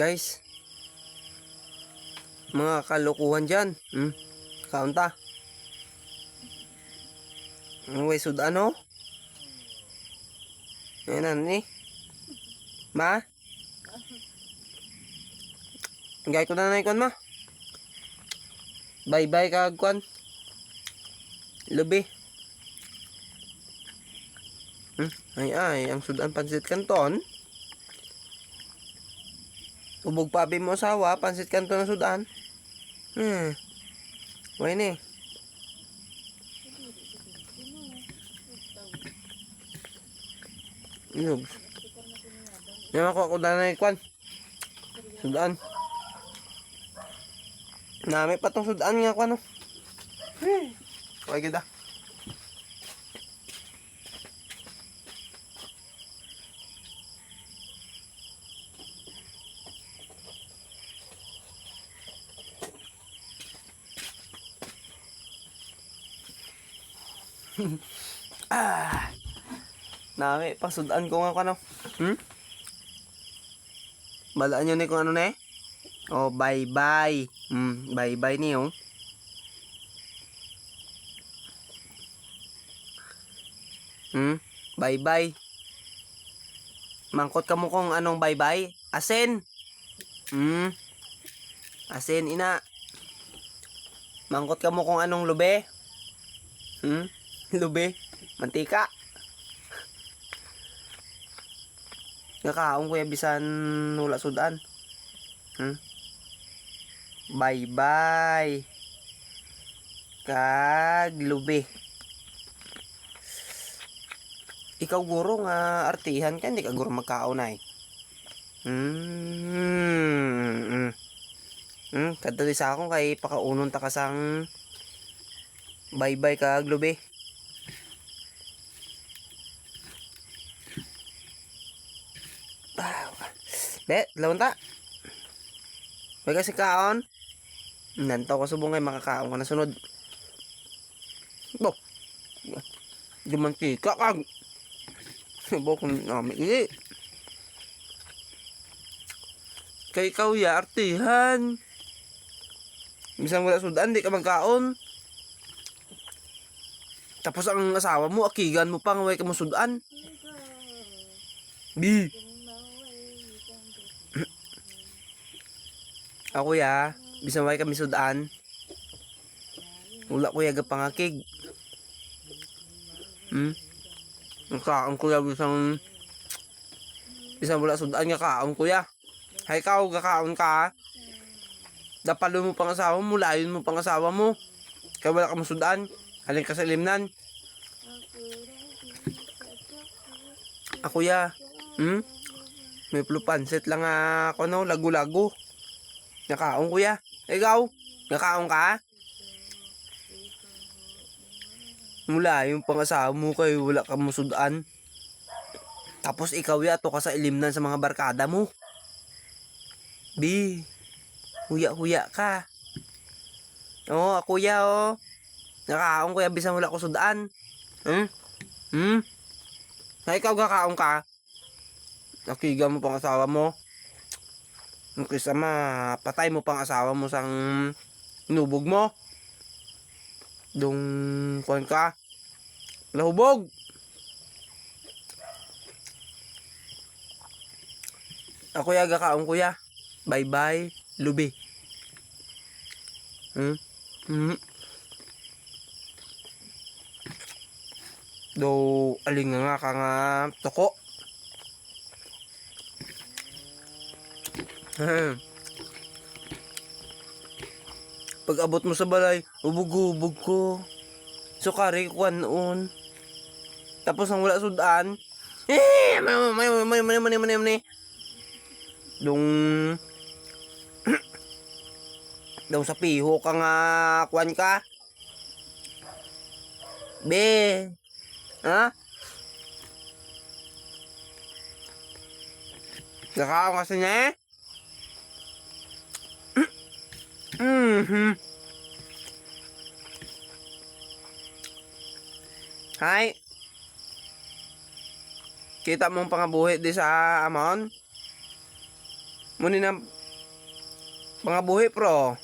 Guys. Mga kalukuhan dyan. Hmm? Kaunta. Ang way sud ano? Yan na ni. Ma? Gay ko na na ikon ma. Bye bye kag kwan. Lubi. Hmm? Ay ay, ang sudan pansit kanton. Ubog pabi mo asawa, pansit kanton na sudan. Hmm. Way ni. Inog. Yan ako ako na kwan. Sudan. Nami pa tong sudan nga kwan no. Hmm. Way gida. ah. Nami, pasudan ko nga kano. Hmm? Balaan nyo ni kung ano na eh. Oh, bye-bye. Hmm, bye-bye niyo. Hmm, bye-bye. Mangkot ka mo kung anong bye-bye. Asin. Hmm. Asin, ina. Mangkot ka mo kung anong lube. Hmm? Lube. Mantika. Nakaong kuya bisan wala sudan. Hmm? Bye bye. Kag lube. Ikaw guro nga artihan ka, hindi ka guro magkaunay. Hmm. Hmm. Kadto sa akong kay pakaunon ta kasang bye bye kag lube. Be, lawan ta. May kasi kaon. Nantaw ka subong ay makakaon ka na sunod. Bo. Dimantika kag. Bo kung namin ili. Kay ikaw ya, artihan. Bisang wala sudan, di ka magkaon. Tapos ang asawa mo, akigan mo pa nga way ka mo sudan. Bi. Ako ya, bisan way kami sudan. Wala ko yaga pangakig. Hmm? Ang kaon ko ya bisan bisan wala sudan nga kaon ko ya. Hay ka gakaon ka. Dapalo mo pang asawa mo, layon mo pang asawa mo. Kaya wala ka mo sudan. Halin ka sa limnan. Ako ya. Hmm? May plupanset lang ako no, lagu-lagu. Nakaong kuya. Ikaw, nakaong ka? Mula yung pangasawa mo kayo wala ka musudan. Tapos ikaw ya to ka sa ilimnan sa mga barkada mo. Bi, huya-huya ka. Oo, ako ya oh. Nakaong kuya bisan wala ko sudan. Hmm? Hmm? Na ikaw kakaong ka? Nakiga mo pang asawa mo. Ang kisa ma, patay mo pang asawa mo sang inubog mo. Dong kuan ka. Lahubog. Ako yaga kaong kuya. Bye bye, lubi. Hmm? Hmm? Do aling nga ka nga toko. Pag abot mo sa balay, ubog-ubog ko. Sukari ko noon. Tapos ang wala sudan. Eh, may may may may may may may Dong Dong sa piho ka nga kwan ka. Be. Ha? Nakakaw kasi niya eh. Mhm. Hi. Kita mong pangabuhi di sa amon? Muni na mga buhi pro.